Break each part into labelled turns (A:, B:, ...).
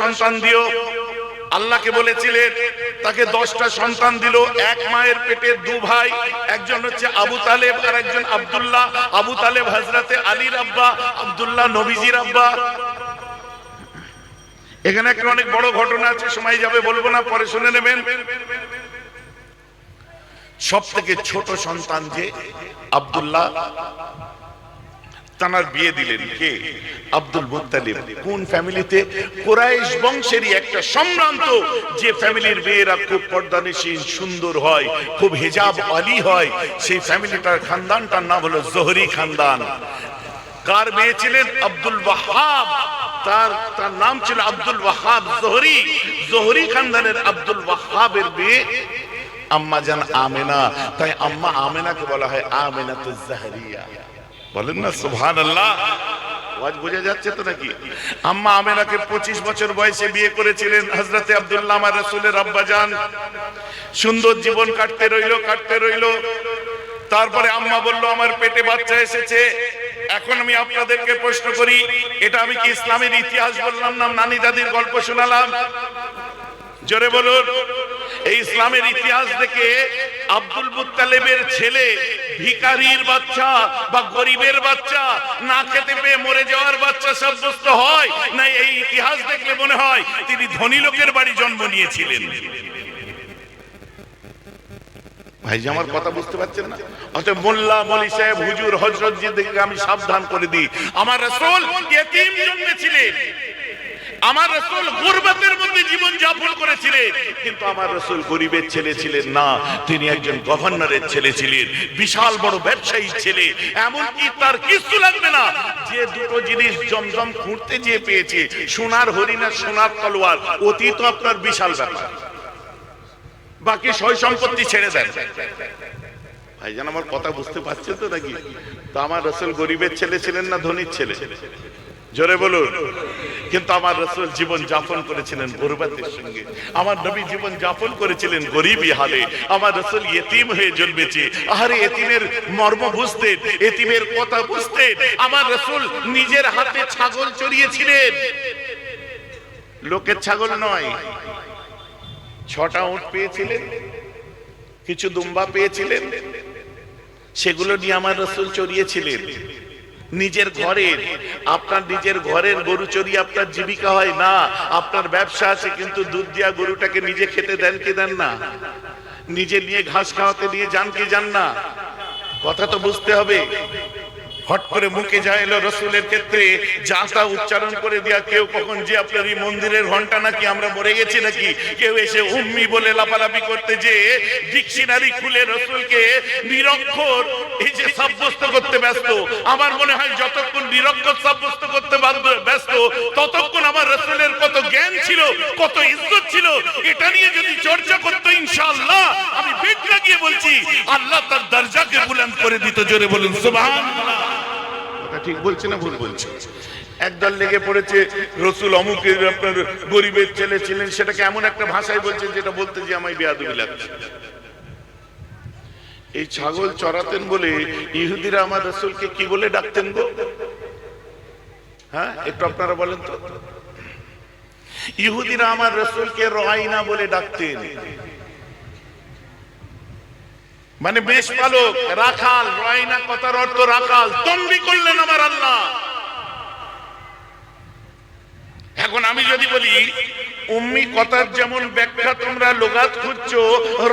A: সন্তান দিও। আল্লাহকে বলেছিলেন তাকে দশটা সন্তান দিল, এক মায়ের পেটে দু ভাই, একজন হচ্ছে আবু তালেব আর একজন আব্দুল্লাহ। আবু তালেব হজরতে আলীর আব্বা, আব্দুল্লাহ নবীজির আব্বা। এখানে একটা অনেক বড় ঘটনা আছে, সময় যাবে, বলব না, পরে শুনে নেবেন। সব থেকে ছোট সন্তান যে আব্দুল্লাহ তানার বিয়ে দিলেন কে? Abdul Muttalib. কোন ফ্যামিলিতে? কোরাইশ বংশেরই একটা সম্ভ্রান্ত, যে ফ্যামিলির মেয়েরা খুব পর্দানিসীন, সুন্দর হয়, খুব হেজাব আলী হয়, সেই ফ্যামিলিটার খানদানটার নাম হলো জোহরি খানদান। কার মেয়ে ছিলেন? আব্দুল ওয়াহাব। তার তার নাম ছিল আব্দুল ওয়াহাব জোহরি। জোহরি খানদানের আব্দুল ওয়াহাবের মেয়ে আম্মা জান আমেনা। তাই আম্মা আমেনাকে বলা হয় আমেনা তো জাহরিয়া। বলেন না সুবহান আল্লাহ বোঝা যাচ্ছে তো নাকি? আম্মা আমেনাকে পঁচিশ বছর বয়সে বিয়ে করেছিলেন হজরতে আব্দুল্লাহ রসুলের সুন্দর জীবন কাটতে রইল কাটতে রইল। তারপরে আম্মা বলল আমার পেটে বাচ্চা এসেছে। এখন আমি আপনাদেরকে প্রশ্ন করি এটা আমি কি ইসলামের ইতিহাস বললাম না নানি দাদির গল্প শোনালাম? জোরে বলুন। এই ইসলামের ইতিহাস দেখে আব্দুল মুত্তালেবের ছেলে ভিকারির বাচ্চা বা গরিবের বাচ্চা, না খেতে পেয়ে মরে যাওয়ার বাচ্চা সাব্যস্ত হয়, না এই ইতিহাস দেখলে মনে হয় তিনি ধনী লোকের বাড়ি জন্ম নিয়েছিলেন। ভাই আমার কথা বুঝতে পারছেন না? মোল্লা হুজুর আমি সাবধান করে দিই। আমার আমার রসুল গুরবাতের মধ্যে জীবন যাপন করেছিলেন, কিন্তু আমার রসুল গরিবের ছেলে ছিলেন না। তিনি একজন গভর্নরের ছেলে ছিলেন, বিশাল বড় ব্যবসায়ী ছেলে, এমনকি তার কিছু লাগবে না। যে দুটো জিনিস জমজম খুঁড়তে যে পেয়েছে, সোনার হরিণ সোনার তলোয়ার অতি তো আপনার বিশাল ব্যাপার। বাকি সয় সম্পত্তি ছেড়ে দেন। ভাইজান, আমার কথা বুঝতে পারছেন তো নাকি? তো আমার রসুল গরিবের ছেলে ছিলেন না ধনীর ছেলে? জোরে বলুন। কিন্তু আমার রসুল জীবন যাপন করেছিলেন গরিবাতের সঙ্গে। আমার নবী জীবন যাপন করেছিলেন গরিবী হালে। আমার রসুল এতিম হয়ে জন্মেছে। আহারে এতিমের মর্ম বুঝতেন এতিমের কথা বুঝতেন আমার রসুল নিজের হাতে ছাগল চড়িয়েছিলেন। লোকের ছাগল নয়। ছটা উট পেয়েছিলেন, কিছু দুম্বা পেয়েছিলেন। সেগুলো নিয়ে আমার রসুল চড়িয়েছিলেন। নিজের ঘরের আপনার নিজের ঘরের গরু চড়ি আপনার জীবিকা হয় না। আপনার ব্যবসা আছে, কিন্তু দুধ দিয়া গরুটাকে নিজে খেতে দেন কি দেন না? নিজে নিয়ে ঘাস খাওয়াতে নিয়ে যান কি যান না? কথা তো বুঝতে হবে। হট করে মুখে যা এলো রসুলের ক্ষেত্রে, যা তা উচ্চারণ করে দিয়া, কেউ কখন যে আপনার এই মন্দিরের ঘণ্টা নাকি আমরা মরে গেছি নাকি? কেউ এসে উম্মি বলে লাপালাপি করতে যে ডিকশনারি খুলে রসুলকে নিরক্ষর, এই যে সাব্যস্ত করতে ব্যস্ত। আমার মনে হয় যতক্ষণ নিরক্ষর সাব্যস্ত করতে ব্যস্ত, ততক্ষণ আমার রসুলের কত জ্ঞান ছিল, কত ইজ্জত ছিল, এটা নিয়ে যদি চর্চা করতো ইনশাআল্লাহ, আমি বেদ লাগিয়ে বলছি, আল্লাহ তার দরজাকে বুলন্দ করে দিত, জোরে বলুন, সুবহানাল্লাহ। কথা ঠিক বলছে না ভুল বলছে? একদল লেগে পড়েছে, রসুল অমুকের আপনার গরিবের ছেলে ছিলেন, সেটাকে এমন একটা ভাষায় বলছেন যেটা বলতে যে আমায় বেয়াদবি লাগছে। এই ছাগল চড়াতেন বলে ইহুদিরা আমার রসুলকে কি বলে ডাকতেন গো? হ্যাঁ একটু আপনারা বলেন তো। ইহুদিরা আমার রসুলকে রহাইনা বলে ডাকতেন। মানে বেশ পালক রাখাল, রয়না, কথার অর্থ রাখাল। তম্বি করলেন আমার আল্লাহ। এখন আমি যদি বলি, উম্মি, কথার যেমন ব্যাখ্যা তোমরা লোগাত খুঁজছো,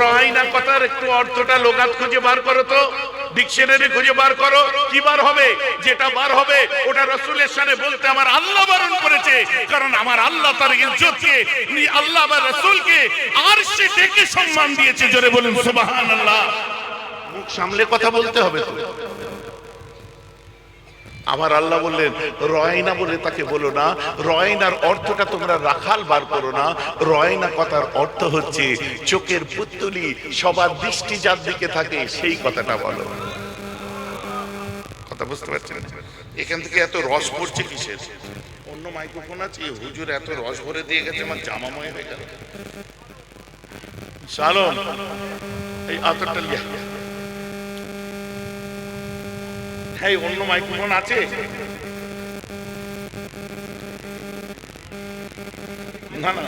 A: রয়না, কথার একটু অর্থটা লোগাত খুঁজে বার করো তো। ডিকশনারি খুঁজে বার করো। কি বার হবে? যেটা বার হবে, ওটা রসুলের সামনে বলতে আমার আল্লাহ বারণ করেছে। কারণ আমার আল্লাহ তার ইজ্জতকে আল্লাহ বা রসুলকে আর সে ডেকে সম্মান দিয়েছে। জোরে বলুন সুবাহান আল্লাহ মুখ সামলে কথা বলতে হবে তো। আমার আল্লাহ বললেন, রয়না বলে তাকে বলো না, রয়নার অর্থটা তোমরা রাখাল বার করো না। রয়না কথার অর্থ হচ্ছে, চোখের পুত্তুলি সবার দৃষ্টি যার দিকে থাকে সেই কথাটা বলো। কথা বুঝতে পারছেন? এখান থেকে এত রস পড়ছে কিসের? অন্য মাইক্রোফোন আছে? হুজুর এত রস ভরে দিয়ে গেছে, আমার জামাময় হয়ে গেল। এই আতরটা লিয়া। এই অন্য মাইক্রোফোন আছে? না না।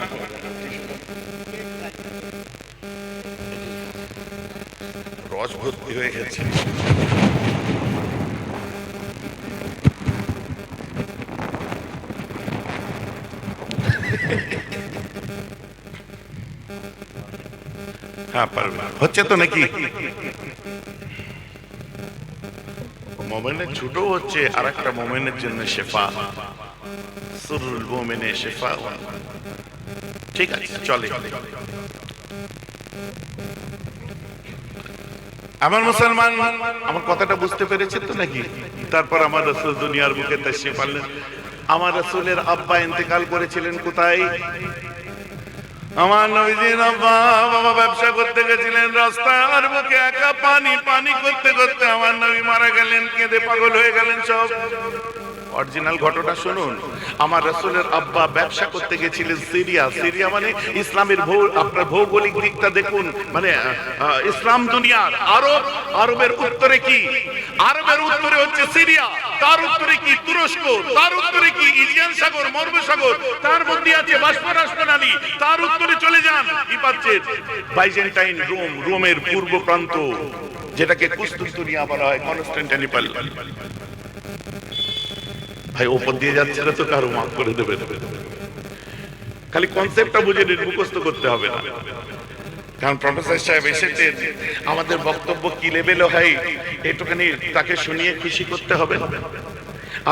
A: রস ভর্তি হয়ে গেছে। হ্যাঁ পারবে। হচ্ছে তো নাকি? মোমেনের ছোট হচ্ছে আর একটা মোমেনের জন্য শেফা। সুরুল মোমেনে শেফা ঠিক আছে, চলে। আমার মুসলমান, আমার কথাটা বুঝতে পেরেছেন তো নাকি? তারপর আমার রসুল দুনিয়ার বুকে তাশরিফ আনলেন। আমার রসুলের আব্বা ইন্তেকাল করেছিলেন কোথায়? আমার নবীজির আব্বা বাবা ব্যবসা করতে গেছিলেন রাস্তার বুকে একা পানি পানি করতে করতে আমার নবী মারা গেলেন, কেঁদে পাগল হয়ে গেলেন সব। অরিজিনাল ঘটনা শুনুন। আমার রসুলের আব্বা ব্যবসা করতে গেছিলেন সিরিয়া। সিরিয়া মানে ইসলামের ভৌ আপনার ভৌগোলিক দিকটা দেখুন। মানে ইসলাম দুনিয়ার। আরব, আরবের উত্তরে কি? আরবের উত্তরে হচ্ছে সিরিয়া। তার উত্তরে কি তুরস্ক? তার উত্তরে কি ইলিয়ান সাগর মর্ম সাগর? তার মধ্যে আছে বাষ্প বাষ্পরাষ্ট্রনালী তার উত্তরে চলে যান। কি পাচ্ছেন? বাইজেন্টাইন রোম, রোমের পূর্ব প্রান্ত, যেটাকে কুস্তুস্তুনিয়া বলা হয় কনস্ট্যান্টিনোপল ভাই ওপর দিয়ে যাচ্ছে না তো কারও মাফ করে দেবে খালি কনসেপ্টটা বুঝে নিন, মুখস্থ করতে হবে না। কারণ প্রফেসর সাহেব এসেছেন আমাদের বক্তব্য কি লেভেলে হয় একটুখানি তাকে শুনিয়ে খুশি করতে হবে।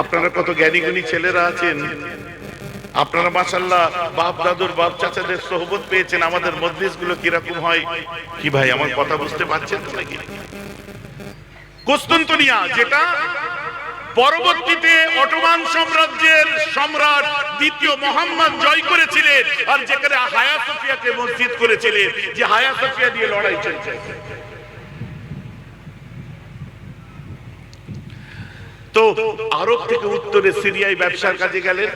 A: আপনারা কত জ্ঞানী গুণী ছেলেরা আছেন। আপনারা মাসাল্লাহ বাপ দাদুর বাপ চাচাদের সহবত পেয়েছেন আমাদের মজলিসগুলো কীরকম হয়? কি ভাই আমার কথা বুঝতে পারছেন নাকি? কুস্তুন্তনিয়া যেটা পরবর্তীতে অটোমান সাম্রাজ্যের সম্রাট দ্বিতীয় মোহাম্মদ জয় করেছিলেন আর যেখানে হায়া সোফিয়াকে মসজিদ করেছিলেন, যে হায়া সোফিয়া দিয়ে লড়াই চলছে। তো আরব থেকে উত্তরে সিরিয়ায় ব্যবসার কাজে গেলেন।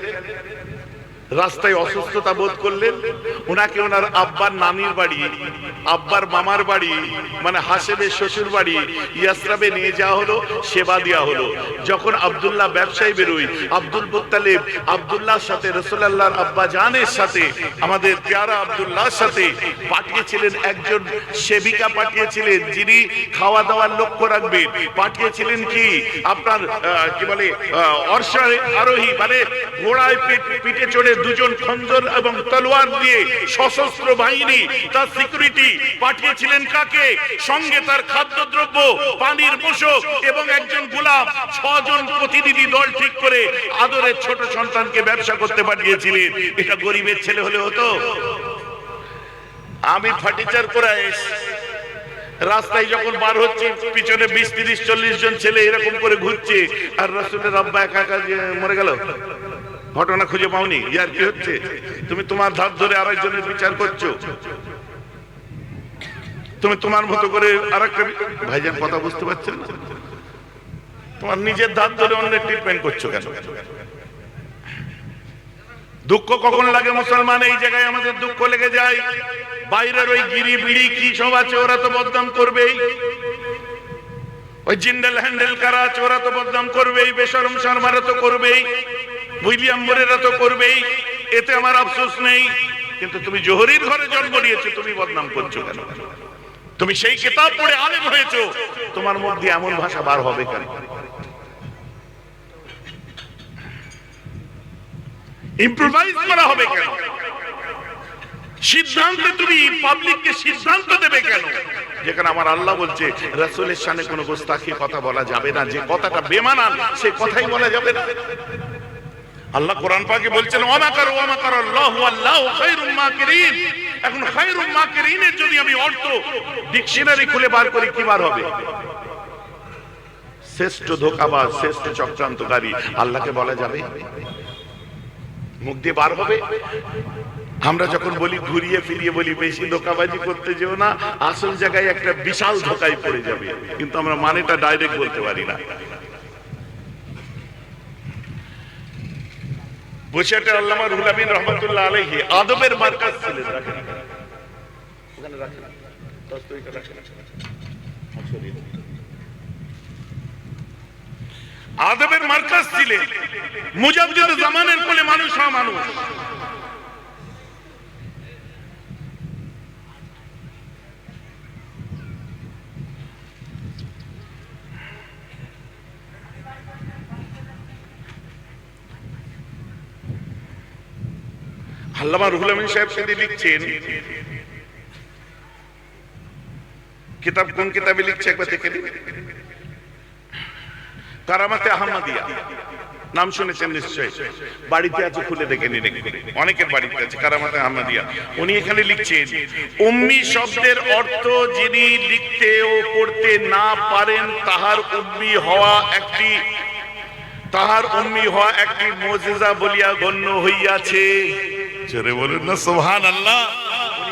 A: রাস্তায় অসুস্থতা বোধ করলেন, ওনাকে ওনার আব্বার নানির বাড়ি, আব্বার মামার বাড়ি মানে হাসেবের শ্বশুর বাড়ি ইয়াসরাবে নিয়ে যাওয়া হলো, সেবা দেওয়া হলো। যখন আব্দুল্লাহ ব্যবসায়ী বেরোই আব্দুল মুত্তালিব, আব্দুল্লাহর সাথে রসুল্লাহর আব্বা জানের সাথে, আমাদের পেয়ারা আবদুল্লাহর সাথে পাঠিয়েছিলেন একজন সেবিকা পাঠিয়েছিলেন, যিনি খাওয়া দাওয়ার লক্ষ্য রাখবেন। পাঠিয়েছিলেন কি? আপনার কি বলে আরোহী মানে ঘোড়ায় পিঠে চড়ে দুজন খঞ্জর এবং তলোয়ার দিয়ে সশস্ত্র বাহিনী, তার সিকিউরিটি পাঠিয়েছিলেন কাকে? সঙ্গে তার খাদ্যদ্রব্য, পানির পোষক এবং একজন গোলাম, ছজন প্রতিনিধি দল ঠিক করে আদরের ছোট সন্তানকে ব্যবসা করতে পাঠিয়েছিলেন। এটা গরিবের ছেলে হলে হতো? আমি ফার্নিচার কুরাইশ রাস্তায় যখন বার হচ্ছে, পিছনে বিশ, তিরিশ, চল্লিশ জন ছেলে এরকম করে ঘুরছে, আর রসুলের আব্বা একা একা মরে গেল। ঘটনা খুঁজে পাওনি। ইয়ার কি হচ্ছে? তুমি তোমার ধার ধরে আরেকজনের বিচার করছ। তুমি তোমার মতো করে আরেকটা বি- ভাইজান কথা বুঝতে পারছেন? তোমার নিজের ধার ধরে অন্যের ট্রিটমেন্ট করছ কেন? দুঃখ কখন লাগে মুসলমান? এই জায়গায় আমাদের দুঃখ লেগে যায়। বাইরের ওই গিরি বিড়ি কি সব আছে, ওরা তো বদনাম করবেই। ওই জিন্ডেল হ্যান্ডেল কারা আছে, ওরা তো বদনাম করবেই বেসরম শর্মারা তো করবেই। উইলিয়াম মোরেরা তো করবেই, এতে আমার আফসোস নেই। কিন্তু তুমি জোহরির ঘরে জন্ম নিয়েছো, তুমি বদনাম করছ কেন? তুমি সেই কিতাব পড়ে আলেম হয়েছো, তোমার মধ্যে এমন ভাষা বার হবে কেন? ইম্প্রোভাইজ করা হবে কেন? সিদ্ধান্তে তুমি পাবলিককে সিদ্ধান্ত দেবে কেন? যেখানে আমার আল্লাহ বলছে, রাসূলের সামনে কোনো গোস্তাখি কথা বলা যাবে না, যে কথাটা বেমানান, সে কথাই বলা যাবে না। আল্লাহ কোরআন পাকে বলছেন ওমা করো ওমা করো আল্লাহু আল্লাহু খায়রুম মাকিরিন। এখন খায়রুম মাকিরিনের যদি আমি অর্থ ডিকশনারি খুলে বার করি, কি বার হবে? শ্রেষ্ঠ ধোকাবাজ, শ্রেষ্ঠ চক্রান্তকারী, আল্লাহকে বলা যাবে? মুখ দিয়ে বার হবে? আমরা যখন বলি ঘুরিয়ে ফিরিয়ে বলি, বেশি ধোকাবাজি করতে যেও না, আসল জায়গায় একটা বিশাল ধোকায় পড়ে যাবে। কিন্তু আমরা মানেটা ডাইরেক্ট বলতে পারি না। বসিয়াটের আল্লামা রুহুল আমিন রহমতুল্লাহ আলাইহি আদবের মার্কাজ ছিলেন রাখেন ওখানে রাখেন। আদবের মার্কাজ ছিলেন মুজাবজিদ জামানের কোলে মানুষ হওয়া মানুষ আল্লামা রুহুল আমিন সাহেব সেদিন লিখছেন, কিতাব কোন কিতাবে লিখছে একবার দেখে দিন কারামাতে আহমদিয়া, নাম শুনেছেন নিশ্চয় বাড়িতে আছে খুলে দেখে নিন অনেকের বাড়িতে আছে কারামাতে আহমদিয়া। উনি এখানে লিখছেন, উম্মি শব্দের অর্থ যিনি লিখতে ও পড়তে না পারেন, তাহার উম্মি হওয়া একটি, তাহার উম্মি হওয়া একটি মজিজা বলিয়া গণ্য হইয়াছে। জোরে বলুন না সোহান আল্লাহ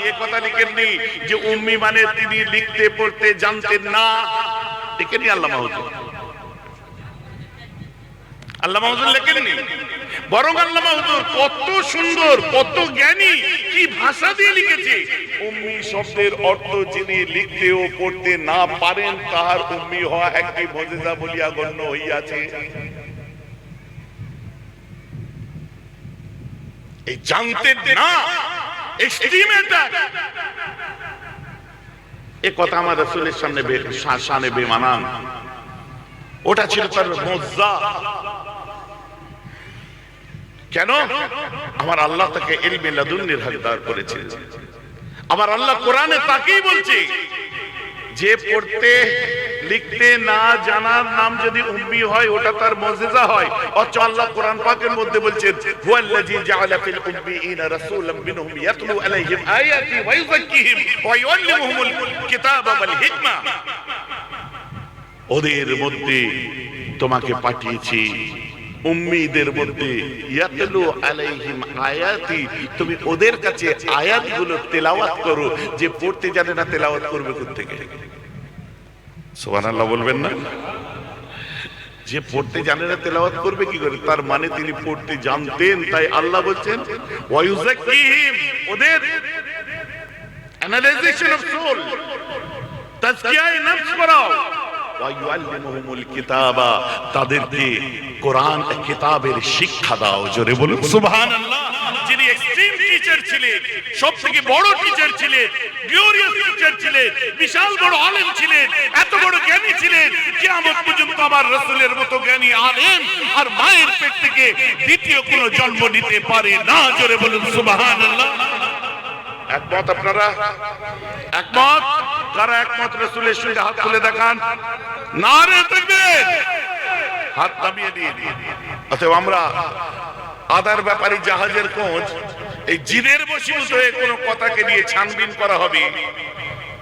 A: এ কথা লিখেননি যে উম্মি মানে তিনি লিখতে, পড়তে, জানতেন না। লিখেনি আল্লাহ মাহুজুর আল্লাহ বরং আল্লাহ কত সুন্দর, কত জ্ঞানী, কি ভাষা দিয়ে লিখেছে। উম্মি শব্দের অর্থ যিনি লিখতে ও পড়তে না পারেন, তাহার উম্মি হওয়া একটি মজেজা বলিয়া গণ্য হইয়াছে। এই জানতেন না। এ কথা আমার রসুলের সামনে শানে বেমানান। ওটা ছিল তার মজ্জা। কেন? আমার আল্লাহ তাকে এলমে লাদুন্নির হকদার করেছে আমার আল্লাহ কোরআনে তাকেই বলছে। যে পড়তে, লিখতে না জানার নাম যদি উম্মি হয়, ওটা তার মজেজা হয়। অথচ আল্লাহ কোরআন পাকের মধ্যে বলছেন, হুয়াল্লাযী জাআলা ফিল উম্মিয়িনা রাসূলাম মিনহুম ইয়াতলু আলাইহিম আয়াতি ওয়া ইউযাক্কিহিম ওয়া ইউআল্লিমুহুমুল কিতাবা ওয়াল হিকমা। ওদের মধ্যে তোমাকে পাঠিয়েছি, উম্মিদের মধ্যে ইয়াতলু আলাইহিম আয়াতি। তুমি ওদের কাছে আয়াতগুলো তেলাওয়াত করো, যে পড়তে জানে না তেলাওয়াত করবে বলবেন না। যে পড়তে জানে না তেলাওয়াত করবে কি করে? তার মানে তিনি পড়তে জানতেন, তাই আল্লাহ বলছেন ওদের অ্যানালাইজেশন অফ সোল তাজকিয়ায়ে নফস করাও তাদেরকে কোরআন কিতাবের শিক্ষা দাও, জোরে বলুন, সুবহানাল্লাহ। যিনি এক্সট্রিম টিচার ছিলেন সবথেকে বড় টিচার ছিলেন গ্লোরিয়াস টিচার ছিলেন বিশাল বড় আলেম ছিলেন এত বড় জ্ঞানী ছিলেন কিয়ামত পর্যন্ত আমার রাসূলের মতো জ্ঞানী আলেম আর মায়ের পেট থেকে দ্বিতীয় কোনো জন্ম নিতে পারে না। জোরে বলুন সুবহানাল্লাহ। একমত আপনারা? একমত? কারা একমত রসুলের সঙ্গে হাত তুলে দেখান। না রে থাকবেন হাত নামিয়ে দিয়ে দিয়ে অতএব আমরা আদার ব্যাপারে জাহাজের কোচ এই জিনের বসীভূত হয়ে কোনো কথাকে নিয়ে ছানবিন করা হবে,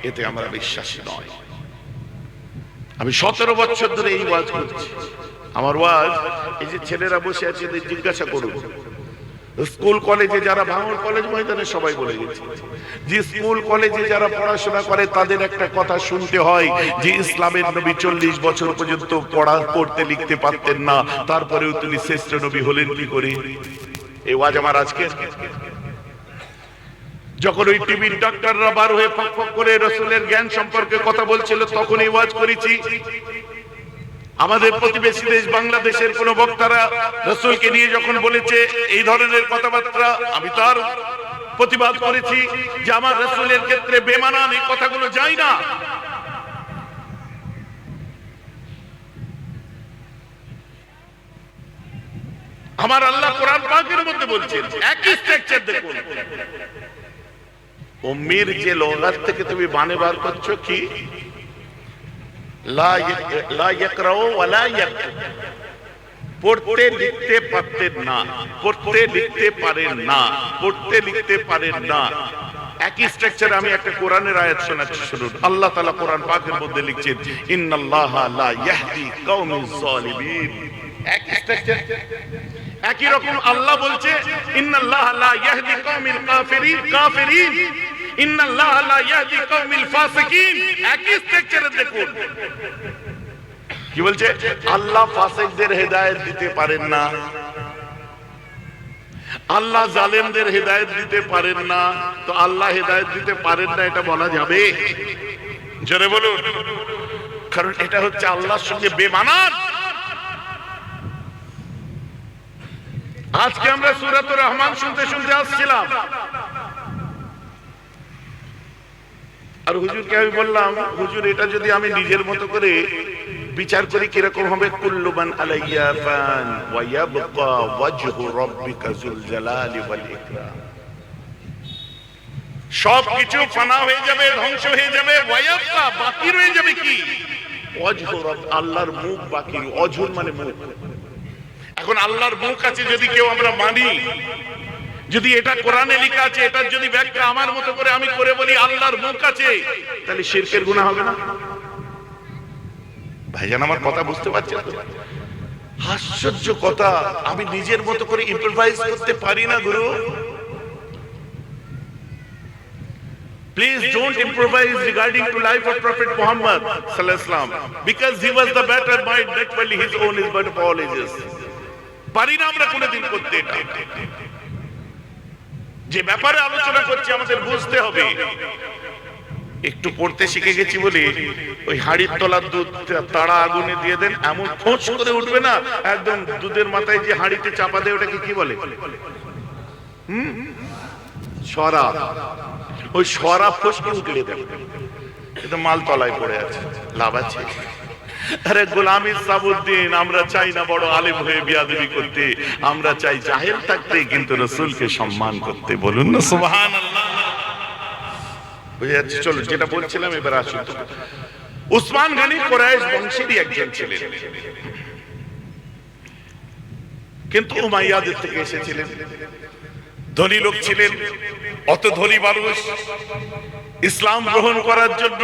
A: এতে আমরা বিশ্বাসী নয়। আমি সতেরো বছর ধরে এই ওয়াজ করছি। আমার ওয়াজ, এই যে ছেলেরা বসে আছে জিজ্ঞাসা করুন। স্কুল কলেজে যারা ভাঙড় কলেজ ময়দানে সবাই বলে গেছে যে স্কুল কলেজে যারা পড়াশোনা করে, তাদের একটা কথা শুনতে হয় যে ইসলামের নবী চল্লিশ বছর পর্যন্ত পড়া, পড়তে, লিখতে পারতেন না। তারপরেও তিনি শ্রেষ্ঠ নবী হলেন কি করে? এই ওয়াজ আমার আজকে। যখন ওই টিভির ডাক্তাররা বার হয়ে ফক করে রসুলের জ্ঞান সম্পর্কে কথা বলছিল, তখন এই ওয়াজ করেছি। আমাদের প্রতিবেশী দেশ বাংলাদেশের কোন বক্তারা রসুলকে নিয়ে যখন বলেছে এই ধরনের কথাবার্তা, আমি তার প্রতিবাদ করেছি যে আমার রসুলের ক্ষেত্রে বেমানান এই কথাগুলো যাই না। আমার আল্লাহ কোরআন পাকের মধ্যে বলছেন, একই স্ট্রাকচার দেখুন। উম্মির যে লোগার থেকে তুমি বানে বার করছ কি লা ইক- লা ইয়াকরাউ ওয়া লা ইয়াকতুব। পড়তে লিখতে পারতেন না, পড়তে লিখতে পারেন না, পড়তে লিখতে পারেন না। একই স্ট্রাকচারে আমি একটা কোরআনের আয়াত শোনাচ্ছি, শুনুন। আল্লাহ তাআলা কোরআন পাকের মধ্যে লিখছেন, ইন্নাল্লাহা লা ইয়াহদি কওমিজ জালিমিন স্ট্রাকচার একই রকম আল্লাহ বলছে, ইন্নাল্লাহা লা ইয়াহদি কওমিল কাফিরিন। কাফিরিন। কি বলছে? আল্লাহ ফাসিকদের হেদায়েত দিতে পারেন না। আল্লাহ জালেমদের হেদায়েত দিতে পারেন না। তো আল্লাহ হেদায়েত দিতে পারেন না, এটা বলা যাবে। জোরে বলুন। কারণ এটা হচ্ছে আল্লাহর সঙ্গে বেমানান। আজকে আমরা সুরাতুর রহমান শুনতে শুনতে আসছিলাম। আর হুজুরকে আমি বললাম, হুজুর, এটা যদি আমি নিজের মতো করে বিচার করি, কীরকম হবে? কুল্লুমান আলাইয়া ফান ওয়া ইয়াবকা ওয়াজহু রাব্বিকা যুল জালালি ওয়াল ইকরাম। সব কিছু ফানা হয়ে যাবে, ধ্বংস হয়ে যাবে ওয়ায়াবকা বাকি রয়ে যাবে কি? ওয়াজহু অজহর আল্লাহর মুখ বাকি অজহর মানে মুখ। এখন আল্লাহর মুখ আছে যদি কেউ আমরা মানি যদি এটা কোরআনে লিখা আছে, এটার যদি ব্যাখ্যা আমার মতো করে আমি করে বলি, আল্লাহর মুখ আছে, তাহলে শিরকের গুণা হবে না? ভাইজান, আমার কথা বুঝতে পারছেন তো? আশ্চর্য কথা, আমি নিজের মতো করে ইম্প্রোভাইজ করতে পারি না, গুরু। Please don't improvise regarding to life of prophet Muhammad সাল্লাহাম because he was the better mind not only his own is but all is পারি না আমরা কোনোদিন করতে যে ব্যাপারে আলোচনা করছি, আমাদের বুঝতে হবে। একটু পড়তে শিখে গেছি বলে, ওই হাড়ির তলার দুধ তাড়া আগুনে দিয়ে দেন, এমন ফোঁস করে উঠবে না, একদম দুধের মাথায় যে হাড়িতে চাপা দেয়, ওটাকে কি বলে? হুম? সরা। ওই সরা ফসকে উঠলে দেবে। কিন্তু মাল তলায় পড়ে আছে, লাভ আছে। আরে গোলামি সাবুদ্দিন, আমরা চাই না বড় আলেম হয়ে বিয়াদবি করতে। আমরা চাই জাহেল থাকতে, কিন্তু রসুলকে সম্মান করতে। বলুন না সুবহান চলো, যেটা বলছিলাম, এবার আসুন। উসমান গানি কোরাইশ বংশেরই একজন ছিলেন। কিন্তু উমাইয়াদের থেকে এসেছিলেন। ধনী লোক ছিলেন, অত ধনী মানুষ। ইসলাম গ্রহণ করার জন্য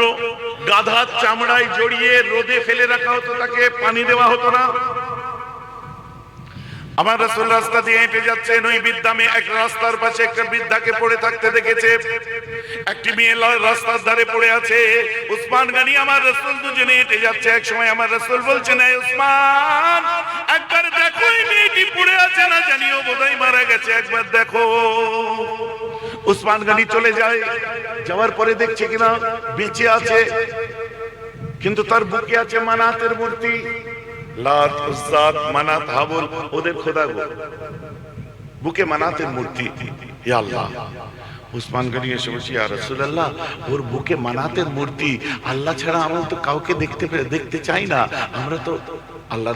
A: গাধার চামড়ায় জড়িয়ে রোদে ফেলে রাখা হতো, তাকে পানি দেওয়া হতো না। আমার রাসূল রাস্তা দিয়ে হেঁটে যাচ্ছেন, ওই বৃদ্ধামে এক রাস্তার পাশে একটা বৃদ্ধাকে পড়ে থাকতে দেখেছে। একটি মেয়ে রাস্তার ধারে পড়ে আছে। উসমান গানি আমার রাসূল দুজনে হেঁটে যাচ্ছে। এক সময় আমার রাসূল বলছেন, এই উসমান, একবার দেখো এই মেয়েটি পড়ে আছে না জানিও, বোধহয় মারা গেছে, একবার দেখো। উসমান গানি চলে যায়। যাওয়ার পরে দেখছে কিনা বেঁচে আছে, কিন্তু তার বুকে আছে মানাতের মূর্তি। লাত মানাত হাবল, ওদের খোদা গো। বুকে মানাতের মূর্তি আল্লাহ। উসমান গনি এসে ইয়া রাসূলুল্লাহ, ওর বুকে মানাতের মূর্তি। আল্লাহ ছাড়া আমরা তো কাউকে দেখতে দেখতে চাই না। আমরা তো আল্লাহ